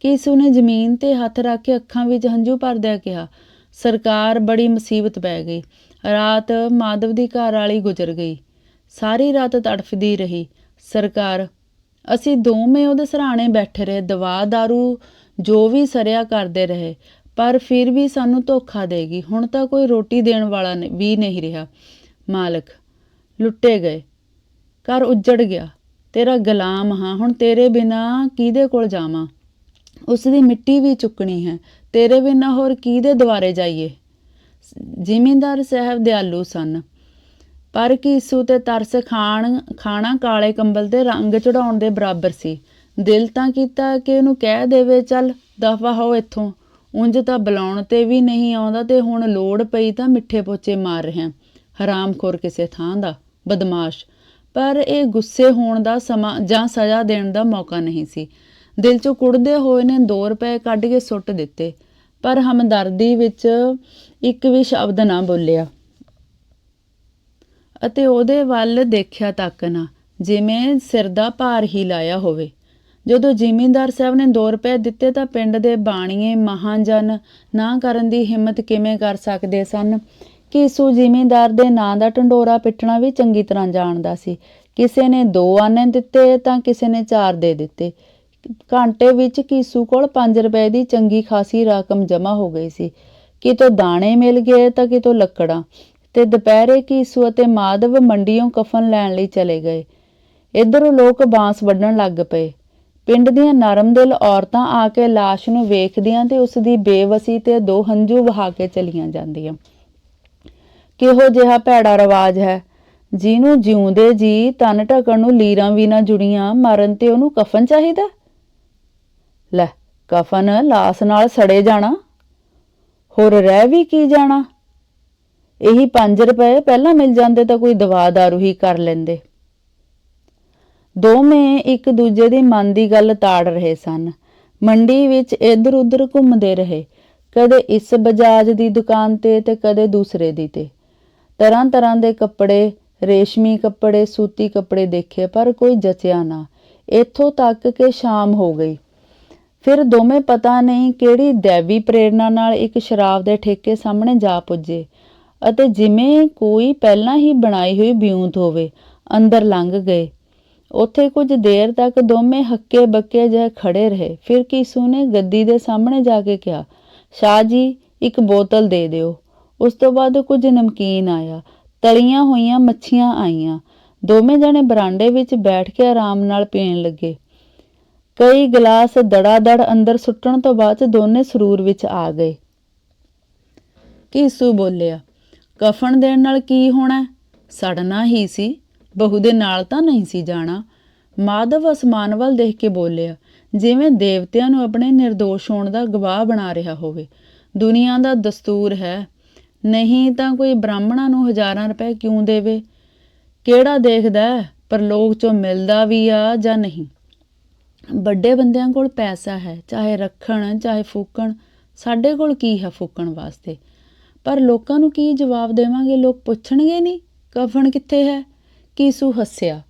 ਕੀਸੂ ਨੇ ਜ਼ਮੀਨ ਤੇ ਹੱਥ ਰੱਖ ਕੇ ਅੱਖਾਂ ਵਿੱਚ ਹੰਝੂ ਭਰਦਿਆਂ ਕਿਹਾ ਸਰਕਾਰ ਬੜੀ ਮੁਸੀਬਤ ਪੈ ਗਈ। ਰਾਤ ਮਾਧਵ ਦੀ ਘਰ ਵਾਲੀ ਗੁਜ਼ਰ ਗਈ। ਸਾਰੀ ਰਾਤ ਤੜਫਦੀ ਰਹੀ। ਸਰਕਾਰ, ਅਸੀਂ ਦੋਵੇਂ ਉਹਦੇ ਸਰਾਣੇ ਬੈਠੇ ਰਹੇ। ਦਵਾ, ਦਾਰੂ ਜੋ ਵੀ ਸਰਿਆ ਕਰਦੇ ਰਹੇ। ਪਰ ਫਿਰ ਵੀ ਸਾਨੂੰ ਧੋਖਾ ਦੇਗੀ ਹੁਣ ਤਾਂ ਕੋਈ ਰੋਟੀ ਦੇਣ ਵਾਲਾ ਵੀ ਨਹੀਂ ਰਿਹਾ। ਮਾਲਕ, ਲੁੱਟੇ ਗਏ। ਘਰ ਉੱਜੜ ਗਿਆ। ਤੇਰਾ ਗੁਲਾਮ ਹਾਂ। ਹੁਣ ਤੇਰੇ ਬਿਨਾ ਕਿਹਦੇ ਕੋਲ ਜਾਵਾਂ? ਉਸ ਦੀ ਮਿੱਟੀ ਵੀ ਚੁੱਕਣੀ ਹੈ। ਤੇਰੇ ਬਿਨਾ ਹੋਰ ਕਿਹਦੇ ਦੁਆਰੇ ਜਾਈਏ? ਜ਼ਿਮੀਂਦਾਰ ਸਾਹਿਬ ਦਿਆਲੂ ਸਨ। ਪਰ ਕੀਸੂ ਤੇ ਤਰਸ ਖਾਣ, ਖਾਣਾ ਕਾਲੇ ਕੰਬਲ ਤੇ ਰੰਗ ਚੜਾਉਣ ਦੇ ਬਰਾਬਰ ਸੀ। ਦਿਲ ਤਾਂ ਕੀਤਾ ਕਿ ਉਹਨੂੰ ਕਹਿ ਦੇਵੇ, ਚੱਲ, ਦਫਾ ਹੋ ਇੱਥੋਂ। ਉਂਝ ਤਾਂ ਬੁਲਾਉਣ ਤੇ ਵੀ ਨਹੀਂ ਆਉਂਦਾ ਤੇ ਹੁਣ ਲੋੜ ਪਈ ਤਾਂ ਮਿੱਠੇ ਪੋਚੇ ਮਾਰ ਰਿਹਾ। ਹਰਾਮਖੋਰ ਕਿਸੇ ਥਾਂ ਦਾ। ਬਦਮਾਸ਼। ਪਰ ਇਹ ਗੁੱਸੇ ਹੋਣ ਦਾ ਸਮਾਂ ਜਾਂ ਸਜ਼ਾ ਦੇਣ ਦਾ ਮੌਕਾ ਨਹੀਂ ਸੀ। ਦਿਲ ਚੋਂ ਕੁੜਦੇ ਹੋਏ ਨੇ 2 ਰੁਪਏ ਕੱਢ ਕੇ ਸੁੱਟ ਦਿੱਤੇ। ਪਰ ਹਮਦਰਦੀ ਵਿੱਚ ਇੱਕ ਵੀ ਸ਼ਬਦ ਨਾ ਬੋਲਿਆ। ਅਤੇ ਉਹਦੇ ਵੱਲ ਦੇਖਿਆ ਤੱਕ ਨਾ, ਜਿਵੇਂ ਸਿਰ ਦਾ ਭਾਰ ਹੀ ਲਾਇਆ ਹੋਵੇ। ਜਦੋਂ ਜ਼ਿਮੀਂਦਾਰ ਸਾਹਿਬ ਨੇ 2 ਰੁਪਏ ਦਿੱਤੇ ਤਾਂ ਪਿੰਡ ਦੇ ਬਾਣੀਏ ਮਹਾਜਨ ਨਾ ਕਰਨ ਦੀ ਹਿੰਮਤ ਕਿਵੇਂ ਕਰ ਸਕਦੇ ਸਨ? ਕੀਸੂ ਜ਼ਿਮੀਂਦਾਰ ਦੇ ਨਾਂ ਦਾ ਢੰਡੋਰਾ ਪਿੱਟਣਾ ਵੀ ਚੰਗੀ ਤਰ੍ਹਾਂ ਜਾਣਦਾ ਸੀ। ਕਿਸੇ ਨੇ 2 ਆਨੇ ਦਿੱਤੇ ਤਾਂ ਕਿਸੇ ਨੇ 4 ਦੇ ਦਿੱਤੇ। ਘੰਟੇ ਵਿੱਚ ਕੀਸੂ ਕੋਲ 5 ਰੁਪਏ ਦੀ ਚੰਗੀ ਖਾਸੀ ਰਕਮ ਜਮ੍ਹਾਂ ਹੋ ਗਈ ਸੀ। ਕਿਤੋਂ ਦਾਣੇ ਮਿਲ ਗਏ ਤਾਂ ਕਿਤੋਂ ਲੱਕੜਾਂ ਤੇ ਦੁਪਹਿਰੇ ਕੀਸੂ ਅਤੇ ਮਾਧਵ ਮੰਡੀੋਂ ਕਫਨ ਲੈਣ ਲਈ ਚਲੇ ਗਏ। ਇਧਰੋਂ ਲੋਕ ਬਾਂਸ ਵੱਢਣ ਲੱਗ ਪਏ। ਪਿੰਡ ਦੀਆਂ ਨਰਮ ਦਿਲ ਔਰਤਾਂ ਆ ਕੇ ਲਾਸ਼ ਨੂੰ ਵੇਖਦੀਆਂ ਤੇ ਉਸ ਦੀ ਬੇਵਸੀ ਤੇ ਦੋ ਹੰਝੂ ਵਹਾ ਕੇ ਚਲੀਆਂ ਜਾਂਦੀਆਂ। ਕਿਹੋ ਜਿਹਾ ਭੈੜਾ ਰਿਵਾਜ ਹੈ। ਜਿਹਨੂੰ ਜਿਉਂਦੇ ਜੀ ਤਨ ਢਕਣ ਨੂੰ ਲੀਰਾਂ ਵੀ ਨਾ ਜੁੜੀਆਂ, ਮਰਨ ਤੇ ਉਹਨੂੰ ਕਫਨ ਚਾਹੀਦਾ? ਲੈ, ਕਫਨ ਲਾਸ ਨਾਲ ਸੜੇ ਜਾਣਾ। ਹੋਰ ਰਹਿ ਵੀ ਕੀ ਜਾਣਾ? ਇਹੀ 5 ਰੁਪਏ ਪਹਿਲਾਂ ਮਿਲ ਜਾਂਦੇ ਤਾਂ ਕੋਈ ਦਵਾ ਦਾਰੂ ਹੀ ਕਰ ਲੈਂਦੇ। ਦੋਵੇਂ ਇੱਕ ਦੂਜੇ ਦੀ ਮਨ ਦੀ ਗੱਲ ਤਾੜ ਰਹੇ ਸਨ। ਮੰਡੀ ਵਿੱਚ ਇੱਧਰ ਉੱਧਰ ਘੁੰਮਦੇ ਰਹੇ। ਕਦੇ ਇਸ ਬਜਾਜ ਦੀ ਦੁਕਾਨ ਤੇ ਤੇ ਕਦੇ ਦੂਸਰੇ ਦੀ ਤੇ। ਤਰ੍ਹਾਂ ਤਰ੍ਹਾਂ ਦੇ ਕੱਪੜੇ, ਰੇਸ਼ਮੀ ਕੱਪੜੇ, ਸੂਤੀ ਕੱਪੜੇ ਦੇਖੇ ਪਰ ਕੋਈ ਜਚਿਆ ਨਾ। ਇੱਥੋਂ ਤੱਕ ਕਿ ਸ਼ਾਮ ਹੋ ਗਈ। ਫਿਰ ਦੋਵੇਂ ਪਤਾ ਨਹੀਂ ਕਿਹੜੀ ਦੇਵੀ ਪ੍ਰੇਰਣਾ ਨਾਲ ਇੱਕ ਸ਼ਰਾਬ ਦੇ ਠੇਕੇ ਸਾਹਮਣੇ ਜਾ ਪੁੱਜੇ ਅਤੇ ਜਿਵੇਂ ਕੋਈ ਪਹਿਲਾਂ ਹੀ ਬਣਾਈ ਹੋਈ ਬਿਉਂਤ ਹੋਵੇ, ਅੰਦਰ ਲੰਘ ਗਏ। ਉੱਥੇ ਕੁਝ ਦੇਰ ਤੱਕ ਦੋਵੇਂ ਹੱਕੇ ਬੱਕੇ ਜਿਹੇ ਖੜੇ ਰਹੇ। ਫਿਰ ਕੀਸੂ ਨੇ ਗੱਦੀ ਦੇ ਸਾਹਮਣੇ ਜਾ ਕੇ ਕਿਹਾ, ਸ਼ਾਹ ਜੀ, ਇੱਕ ਬੋਤਲ ਦੇ ਦਿਓ। ਉਸ ਤੋਂ ਬਾਅਦ ਕੁਝ ਨਮਕੀਨ ਆਇਆ, ਤਲੀਆਂ ਹੋਈਆਂ ਮੱਛੀਆਂ ਆਈਆਂ। ਦੋਵੇਂ ਜਣੇ ਬਰਾਂਡੇ ਵਿੱਚ ਬੈਠ ਕੇ ਆਰਾਮ ਨਾਲ ਪੀਣ ਲੱਗੇ। ਕਈ ਗਲਾਸ ਦੜਾ ਦੜ ਅੰਦਰ ਸੁੱਟਣ ਤੋਂ ਬਾਅਦ 'ਚ ਦੋਨੇ ਸਰੂਰ ਵਿੱਚ ਆ ਗਏ। ਕੀਸੂ ਬੋਲਿਆ, ਕਫਨ ਦੇਣ ਨਾਲ ਕੀ ਹੋਣਾ? ਸੜਨਾ ਹੀ ਸੀ। ਬਹੂ ਦੇ ਨਾਲ ਤਾਂ ਨਹੀਂ ਸੀ ਜਾਣਾ। ਮਾਧਵ ਅਸਮਾਨ ਵੱਲ ਦੇਖ ਕੇ ਬੋਲਿਆ, ਜਿਵੇਂ ਦੇਵਤਿਆਂ ਨੂੰ ਆਪਣੇ ਨਿਰਦੋਸ਼ ਹੋਣ ਦਾ ਗਵਾਹ ਬਣਾ ਰਿਹਾ ਹੋਵੇ, ਦੁਨੀਆ ਦਾ ਦਸਤੂਰ ਹੈ। ਨਹੀਂ ਤਾਂ ਕੋਈ ਬ੍ਰਾਹਮਣਾਂ ਨੂੰ ਹਜ਼ਾਰਾਂ ਰੁਪਏ ਕਿਉਂ ਦੇਵੇ? ਕਿਹੜਾ ਦੇਖਦਾ ਪਰ ਲੋਕ ਚੋਂ ਮਿਲਦਾ ਵੀ ਆ ਜਾਂ ਨਹੀਂ? ਵੱਡੇ ਬੰਦਿਆਂ ਕੋਲ ਪੈਸਾ ਹੈ, ਚਾਹੇ ਰੱਖਣ, ਚਾਹੇ ਫੂਕਣ, ਸਾਡੇ ਕੋਲ ਕੀ ਹੈ ਫੂਕਣ ਵਾਸਤੇ? ਪਰ ਲੋਕਾਂ ਨੂੰ ਕੀ ਜਵਾਬ ਦੇਵਾਂਗੇ? ਲੋਕ ਪੁੱਛਣਗੇ ਨਹੀਂ, ਕਫਨ ਕਿੱਥੇ ਹੈ? ਕੀਸੂ ਹੱਸਿਆ?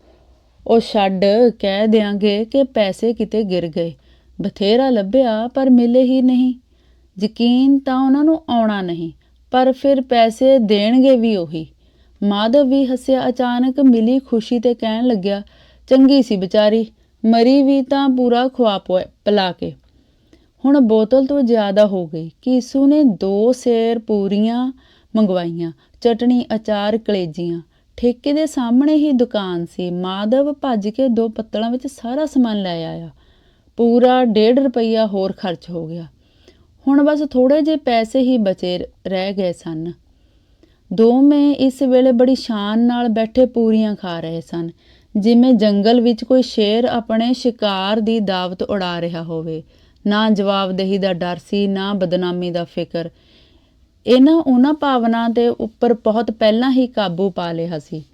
ਉਹ ਛੱਡ ਕਹਿ ਦਿਆਂਗੇ ਕਿ ਪੈਸੇ ਕਿਤੇ ਗਿਰ ਗਏ। ਬਥੇਰਾ ਲੱਭਿਆ, ਪਰ ਮਿਲੇ ਹੀ ਨਹੀਂ। ਯਕੀਨ ਤਾਂ ਉਹਨਾਂ ਨੂੰ ਆਉਣਾ ਨਹੀਂ, ਪਰ ਫਿਰ ਪੈਸੇ ਦੇਣਗੇ ਵੀ ਉਹੀ। ਮਾਧਵ ਵੀ ਹੱਸਿਆ, ਅਚਾਨਕ ਮਿਲੀ ਖੁਸ਼ੀ ਤੇ ਕਹਿਣ ਲੱਗਿਆ, ਚੰਗੀ ਸੀ ਵਿਚਾਰੀ ਮਰੀ ਵੀ ਤਾਂ ਪੂਰਾ ਖਵਾ ਪੁਆ- ਪਿਲਾ ਕੇ। ਹੁਣ ਬੋਤਲ ਤੋਂ ਜ਼ਿਆਦਾ ਹੋ ਗਈ। ਕੀਸੂ ਨੇ ਦੋ ਸੇਰ ਪੂਰੀਆਂ ਮੰਗਵਾਈਆਂ, ਚਟਣੀ, ਅਚਾਰ, ਕਲੇਜੀਆਂ। ਠੇਕੇ ਦੇ ਸਾਹਮਣੇ ਹੀ ਦੁਕਾਨ ਸੀ। ਮਾਧਵ ਭੱਜ ਕੇ ਦੋ ਪੱਤਲਾਂ ਵਿੱਚ ਸਾਰਾ ਸਮਾਨ ਲੈ ਆਇਆ। ਪੂਰਾ 1.5 ਰੁਪਈਆ ਹੋਰ ਖਰਚ ਹੋ ਗਿਆ। ਹੁਣ ਬਸ ਥੋੜੇ ਜਿਹੇ ਪੈਸੇ ਹੀ ਬਚੇ ਰਹਿ ਗਏ ਸਨ। ਦੋਵੇਂ ਇਸ ਵੇਲੇ ਬੜੀ ਸ਼ਾਨ ਨਾਲ ਬੈਠੇ ਪੂਰੀਆਂ ਖਾ ਰਹੇ ਸਨ। ਜਿਵੇਂ ਜੰਗਲ ਵਿੱਚ ਕੋਈ ਸ਼ੇਰ ਆਪਣੇ ਸ਼ਿਕਾਰ ਦੀ ਦਾਵਤ ਉਡਾ ਰਿਹਾ ਹੋਵੇ। ਨਾ ਜਵਾਬਦੇਹੀ ਦਾ ਡਰ ਸੀ, ਨਾ ਬਦਨਾਮੀ ਦਾ ਫਿਕਰ। ਇਹਨਾਂ ਉਹਨਾਂ ਭਾਵਨਾ ਦੇ ਉੱਪਰ ਬਹੁਤ ਪਹਿਲਾਂ ਹੀ ਕਾਬੂ ਪਾ ਲਿਆ ਸੀ।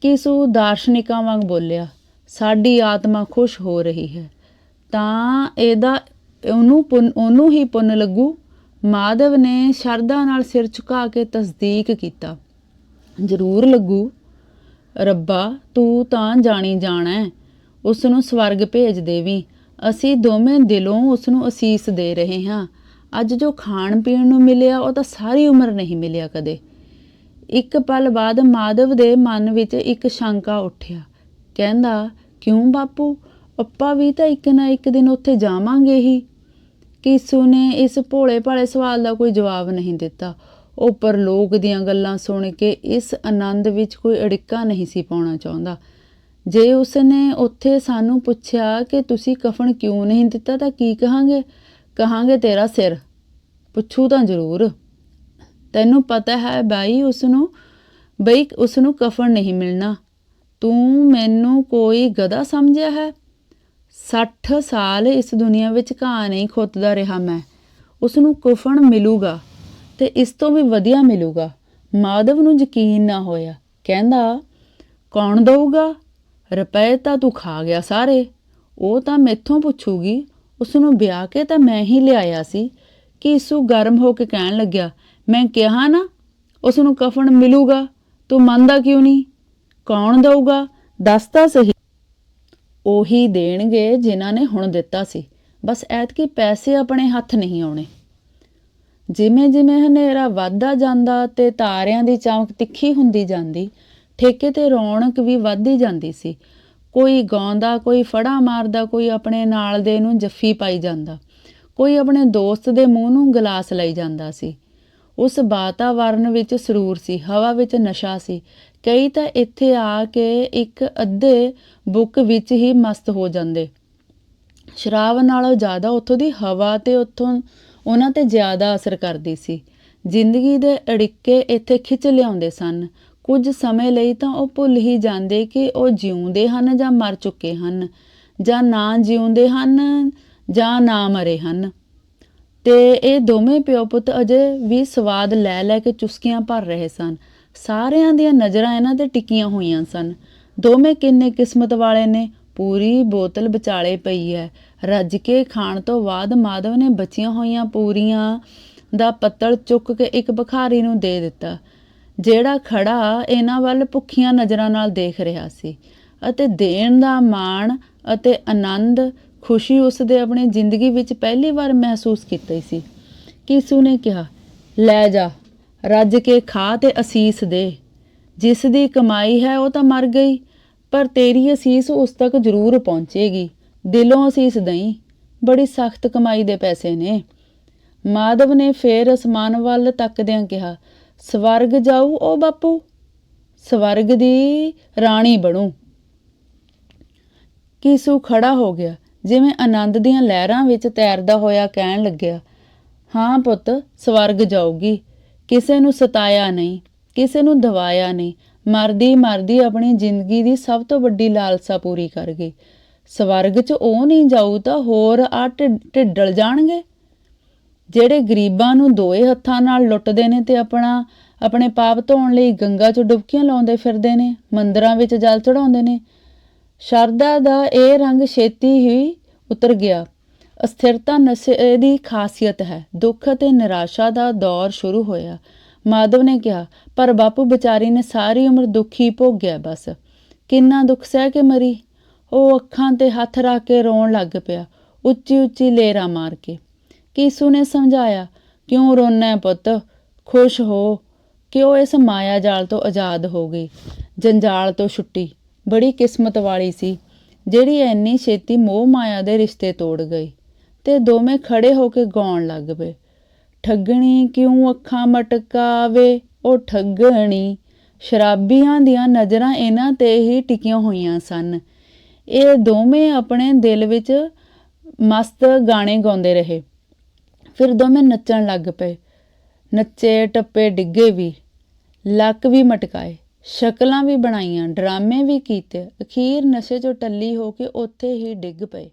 ਕਿਸੂ ਦਾਰਸ਼ਨਿਕਾਂ ਵਾਂਗ ਬੋਲਿਆ, ਸਾਡੀ ਆਤਮਾ ਖੁਸ਼ ਹੋ ਰਹੀ ਹੈ। ਤਾਂ ਇਹਦਾ, ਉਹਨੂੰ ਪੁੰਨ, ਉਹਨੂੰ ਹੀ ਪੁੰਨ ਲੱਗੂ। ਮਾਧਵ ਨੇ ਸ਼ਰਧਾ ਨਾਲ ਸਿਰ ਝੁਕਾ ਕੇ ਤਸਦੀਕ ਕੀਤਾ। ਜ਼ਰੂਰ ਲੱਗੂ। ਰੱਬਾ, ਤੂੰ ਤਾਂ ਜਾਣੀ ਜਾਣਾ। ਹੈ ਉਸ ਨੂੰ ਸਵਰਗ ਭੇਜ ਦੇਵੀਂ। ਅਸੀਂ ਦੋਵੇਂ ਦਿਲੋਂ ਉਸ ਨੂੰ ਅਸੀਸ ਦੇ ਰਹੇ ਹਾਂ। ਅੱਜ ਜੋ ਖਾਣ ਪੀਣ ਨੂੰ ਮਿਲਿਆ, ਉਹ ਤਾਂ ਸਾਰੀ ਉਮਰ ਨਹੀਂ ਮਿਲਿਆ ਕਦੇ। ਇੱਕ ਪਲ ਬਾਅਦ ਮਾਧਵ ਦੇ ਮਨ ਵਿੱਚ ਇੱਕ ਸ਼ੰਕਾ ਉੱਠਿਆ। ਕਹਿੰਦਾ, ਕਿਉਂ ਬਾਪੂ? ਅੱਪਾ ਵੀ ਤਾਂ ਇੱਕ ਨਾ ਇੱਕ ਦਿਨ ਉੱਥੇ ਜਾਵਾਂਗੇ ਹੀ। ਕਿਸੂ ਨੇ ਇਸ ਭੋਲੇ ਭਾਲੇ ਸਵਾਲ ਦਾ ਕੋਈ ਜਵਾਬ ਨਹੀਂ ਦਿੱਤਾ। ਉਹ ਪਰਲੋਕ ਦੀਆਂ ਗੱਲਾਂ ਸੁਣ ਕੇ ਇਸ ਆਨੰਦ ਵਿੱਚ ਕੋਈ ਅੜਿੱਕਾ ਨਹੀਂ ਸੀ ਪਾਉਣਾ ਚਾਹੁੰਦਾ। ਜੇ ਉਸਨੇ ਉੱਥੇ ਸਾਨੂੰ ਪੁੱਛਿਆ ਕਿ ਤੁਸੀਂ ਕਫਨ ਕਿਉਂ ਨਹੀਂ ਦਿੱਤਾ ਤਾਂ ਕੀ ਕਹਾਂਗੇ? ਕਹਾਂਗੇ, ਤੇਰਾ ਸਿਰ। ਪੁੱਛੂ ਤਾਂ ਜ਼ਰੂਰ। ਤੈਨੂੰ ਪਤਾ ਹੈ ਬਾਈ ਉਸ ਨੂੰ ਬਈ ਉਸ ਨੂੰ ਕਫਨ ਨਹੀਂ ਮਿਲਣਾ। ਤੂੰ ਮੈਨੂੰ ਕੋਈ ਗਧਾ ਸਮਝਿਆ ਹੈ? 60 ਸਾਲ ਇਸ ਦੁਨੀਆ ਵਿੱਚ ਘਾਹ ਨਹੀਂ ਖੁੱਤਦਾ ਰਿਹਾ ਮੈਂ। ਉਸ ਨੂੰ ਕਫਨ ਮਿਲੂਗਾ। ਤੇ ਇਸ ਤੋਂ ਵੀ ਵਧੀਆ ਮਿਲੂਗਾ। ਮਾਧਵ ਨੂੰ ਯਕੀਨ ਨਾ ਹੋਇਆ। ਕਹਿੰਦਾ, ਕੌਣ ਦਊਗਾ? ਰੁਪਏ ਤਾਂ ਤੂੰ ਖਾ ਗਿਆ ਸਾਰੇ। ਉਹ ਤਾਂ ਮੈਥੋਂ ਪੁੱਛੂਗੀ ਉਸ ਨੂੰ ਵਿਆਹ ਕੇ ਤਾਂ ਮੈਂ ਹੀ ਲਿਆਇਆ ਸੀ। ਕਿ ਇਸੂ ਗਰਮ ਹੋ ਕੇ ਕਹਿਣ ਲੱਗਿਆ, ਮੈਂ ਕਿਹਾ ਨਾ ਉਸ ਨੂੰ ਕਫਨ ਮਿਲੂਗਾ। ਤੂੰ ਮੰਨਦਾ ਕਿਉਂ ਨਹੀਂ? ਕੌਣ ਦਊਗਾ? ਦੱਸ ਤਾਂ ਸਹੀ। ਉਹੀ ਦੇਣਗੇ ਜਿਨ੍ਹਾਂ ਨੇ ਹੁਣ ਦਿੱਤਾ ਸੀ। ਬਸ ਐਤਕੀ ਪੈਸੇ ਆਪਣੇ ਹੱਥ ਨਹੀਂ ਆਉਣੇ। ਜਿਵੇਂ ਜਿਵੇਂ ਹਨੇਰਾ ਵੱਧਦਾ ਜਾਂਦਾ ਤੇ ਤਾਰਿਆਂ ਦੀ ਚਮਕ ਤਿੱਖੀ ਹੁੰਦੀ ਜਾਂਦੀ, ਠੇਕੇ ਤੇ ਰੌਣਕ ਵੀ ਵੱਧਦੀ ਜਾਂਦੀ ਸੀ। ਕੋਈ ਗਾਉਂਦਾ, ਕੋਈ ਫੜਾ ਮਾਰਦਾ, ਕੋਈ ਆਪਣੇ ਨਾਲ ਦੇ ਨੂੰ ਜੱਫੀ ਪਾਈ ਜਾਂਦਾ, ਕੋਈ ਆਪਣੇ ਦੋਸਤ ਦੇ ਮੂੰਹ ਨੂੰ ਗਲਾਸ ਲਈ ਜਾਂਦਾ ਸੀ। ਉਸ ਵਾਤਾਵਰਨ ਵਿੱਚ ਸਰੂਰ ਸੀ, ਹਵਾ ਵਿੱਚ ਨਸ਼ਾ ਸੀ। ਕਈ ਤਾਂ ਇੱਥੇ ਆ ਕੇ ਇੱਕ ਅੱਧੇ ਬੁੱਕ ਵਿੱਚ ਹੀ ਮਸਤ ਹੋ ਜਾਂਦੇ। ਸ਼ਰਾਬ ਨਾਲੋਂ ਜ਼ਿਆਦਾ ਉੱਥੋਂ ਦੀ ਹਵਾ ਤੇ ਉੱਥੋਂ ਉਹਨਾਂ ਤੇ ਜ਼ਿਆਦਾ ਅਸਰ ਕਰਦੀ ਸੀ। ਜ਼ਿੰਦਗੀ ਦੇ ਅੜਿੱਕੇ ਇੱਥੇ ਖਿੱਚ ਲਿਆਉਂਦੇ ਸਨ। ਕੁਝ ਸਮੇਂ ਲਈ ਤਾਂ ਉਹ ਭੁੱਲ ਹੀ ਜਾਂਦੇ ਕਿ ਉਹ ਜਿਉਂਦੇ ਹਨ ਜਾਂ ਮਰ ਚੁੱਕੇ ਹਨ, ਜਾਂ ਨਾ ਜਿਉਂਦੇ ਹਨ, ਜਾਂ ਨਾ ਮਰੇ ਹਨ। ਤੇ ਇਹ ਦੋਵੇਂ ਪਿਓ ਪੁੱਤ ਅਜੇ ਵੀ ਸਵਾਦ ਲੈ ਲੈ ਕੇ ਚੁਸਕੀਆਂ ਭਰ ਰਹੇ ਸਨ। ਸਾਰਿਆਂ ਦੀਆਂ ਨਜ਼ਰਾਂ ਇਹਨਾਂ ਤੇ ਟਿਕੀਆਂ ਹੋਈਆਂ ਸਨ। ਦੋਵੇਂ ਕਿੰਨੇ ਕਿਸਮਤ ਵਾਲੇ ਨੇ ਪੂਰੀ ਬੋਤਲ ਵਿਚਾਲੇ ਪਈ ਹੈ ਰੱਜ ਕੇ ਖਾਣ ਤੋਂ ਬਾਅਦ ਮਾਧਵ ਨੇ ਬਚੀਆਂ ਹੋਈਆਂ ਪੂਰੀਆਂ ਦਾ ਪੱਤਲ ਚੁੱਕ ਕੇ ਇੱਕ ਭਿਖਾਰੀ ਨੂੰ ਦੇ ਦਿੱਤਾ। ਜਿਹੜਾ ਖੜਾ ਇਹਨਾਂ ਵੱਲ ਭੁੱਖੀਆਂ ਨਜ਼ਰਾਂ ਨਾਲ ਦੇਖ ਰਿਹਾ ਸੀ ਅਤੇ ਦੇਣ ਦਾ ਮਾਣ ਅਤੇ ਆਨੰਦ, ਖੁਸ਼ੀ ਉਸ ਦੇ ਆਪਣੀ ਜ਼ਿੰਦਗੀ ਵਿੱਚ ਪਹਿਲੀ ਵਾਰ ਮਹਿਸੂਸ ਕੀਤੀ ਸੀ। ਕਿਸੂ ਨੇ ਕਿਹਾ, ਲੈ ਜਾ, ਰੱਜ ਕੇ ਖਾ ਤੇ ਅਸੀਸ ਦੇ। ਜਿਸ ਦੀ ਕਮਾਈ ਹੈ ਉਹ ਤਾਂ ਮਰ ਗਈ। ਪਰ ਤੇਰੀ ਅਸੀਸ ਉਸ ਤੱਕ ਜ਼ਰੂਰ ਪਹੁੰਚੇਗੀ। ਦਿਲੋਂ ਅਸੀਸ ਦਈ। ਬੜੀ ਸਖਤ ਕਮਾਈ ਦੇ ਪੈਸੇ ਨੇ। ਮਾਧਵ ਨੇ ਫੇਰ ਅਸਮਾਨ ਵੱਲ ਤੱਕਦਿਆਂ ਕਿਹਾ, ਸਵਰਗ ਜਾਊ ਉਹ ਬਾਪੂ? ਸਵਰਗ ਦੀ ਰਾਣੀ ਬਣੂ। ਕੀਸੂ ਖੜਾ ਹੋ ਗਿਆ? ਜਿਵੇਂ ਆਨੰਦ ਦੀਆਂ ਲਹਿਰਾਂ ਵਿੱਚ ਤੈਰਦਾ ਹੋਇਆ ਕਹਿਣ ਲੱਗਿਆ। ਹਾਂ ਪੁੱਤ, ਸਵਰਗ ਜਾਊਗੀ। ਕਿਸੇ ਨੂੰ ਸਤਾਇਆ ਨਹੀਂ, ਕਿਸੇ ਨੂੰ ਦਵਾਇਆ ਨਹੀਂ। ਮਰਦੀ ਮਰਦੀ ਆਪਣੀ ਜ਼ਿੰਦਗੀ ਦੀ ਸਭ ਤੋਂ ਵੱਡੀ ਲਾਲਸਾ ਪੂਰੀ ਕਰ ਗਈ। ਸਵਰਗ 'ਚ ਉਹ ਨਹੀਂ ਜਾਊ ਤਾਂ ਹੋਰ ਆ ਢਿੱਡਲ ਜਾਣਗੇ। ਜਿਹੜੇ ਗਰੀਬਾਂ ਨੂੰ ਦੋਏ ਹੱਥਾਂ ਨਾਲ ਲੁੱਟਦੇ ਨੇ ਤੇ ਆਪਣਾ, ਆਪਣੇ ਪਾਪ ਧੋਣ ਲਈ ਗੰਗਾ 'ਚ ਡੁਬਕੀਆਂ ਲਾਉਂਦੇ ਫਿਰਦੇ ਨੇ, ਮੰਦਰਾਂ ਵਿੱਚ ਜਲ ਚੜਾਉਂਦੇ ਨੇ। ਸ਼ਰਧਾ ਦਾ ਇਹ ਰੰਗ ਛੇਤੀ ਹੀ ਉਤਰ ਗਿਆ। ਅਸਥਿਰਤਾ ਨਸ਼ੇ ਦੀ ਖਾਸੀਅਤ ਹੈ। ਦੁੱਖ ਅਤੇ ਨਿਰਾਸ਼ਾ ਦਾ ਦੌਰ ਸ਼ੁਰੂ ਹੋਇਆ। ਮਾਧਵ ਨੇ ਕਿਹਾ, ਪਰ ਬਾਪੂ ਵਿਚਾਰੀ ਨੇ ਸਾਰੀ ਉਮਰ ਦੁਖੀ ਭੋਗਿਆ ਬਸ। ਕਿੰਨਾ ਦੁੱਖ ਸਹਿ ਕੇ ਮਰੀ? ਉਹ ਅੱਖਾਂ ਤੇ ਹੱਥ ਰੱਖ ਕੇ ਰੋਣ ਲੱਗ ਪਿਆ, ਉੱਚੀ ਉੱਚੀ ਲੇਰਾ ਮਾਰ ਕੇ। ਕੀਸੂ ਨੇ ਸਮਝਾਇਆ, ਕਿਉਂ ਰੋਣਾ ਪੁੱਤ? ਖੁਸ਼ ਹੋ। ਕਿ ਉਹ ਇਸ ਮਾਇਆ ਜਾਲ ਤੋਂ ਆਜ਼ਾਦ ਹੋ ਗਈ? ਜੰਜਾਲ ਤੋਂ ਛੁੱਟੀ। ਬੜੀ ਕਿਸਮਤ ਵਾਲੀ ਸੀ, ਜਿਹੜੀ ਐਨੀ ਛੇਤੀ ਮੋਹ ਮਾਇਆ ਦੇ ਰਿਸ਼ਤੇ ਤੋੜ ਗਈ। ਤੇ ਦੋਵੇਂ ਖੜੇ ਹੋ ਕੇ ਗਾਉਣ ਲੱਗ ਪਏ। ਠੱਗਣੀ ਕਿਉਂ ਅੱਖਾਂ ਮਟਕਾਵੇ? ਉਹ ਠੱਗਣੀ। ਸ਼ਰਾਬੀਆਂ ਦੀਆਂ ਨਜ਼ਰਾਂ ਇਹਨਾਂ ਤੇ ਹੀ ਟਿਕੀਆਂ ਹੋਈਆਂ ਸਨ। ਇਹ ਦੋਵੇਂ ਆਪਣੇ ਦਿਲ ਵਿੱਚ ਮਸਤ ਗਾਣੇ ਗਾਉਂਦੇ ਰਹੇ। ਫਿਰ ਦੋਵੇਂ ਨੱਚਣ ਲੱਗ ਪਏ। ਨੱਚੇ ਟੱਪੇ ਡਿੱਗੇ ਵੀ। ਲੱਕ ਵੀ ਮਟਕਾਏ। ਸ਼ਕਲਾਂ ਵੀ ਬਣਾਈਆਂ। ਡਰਾਮੇ ਵੀ ਕੀਤੇ। ਅਖੀਰ ਨਸ਼ੇ 'ਚੋਂ ਟੱਲੀ ਹੋ ਕੇ ਉੱਥੇ ਹੀ ਡਿੱਗ ਪਏ।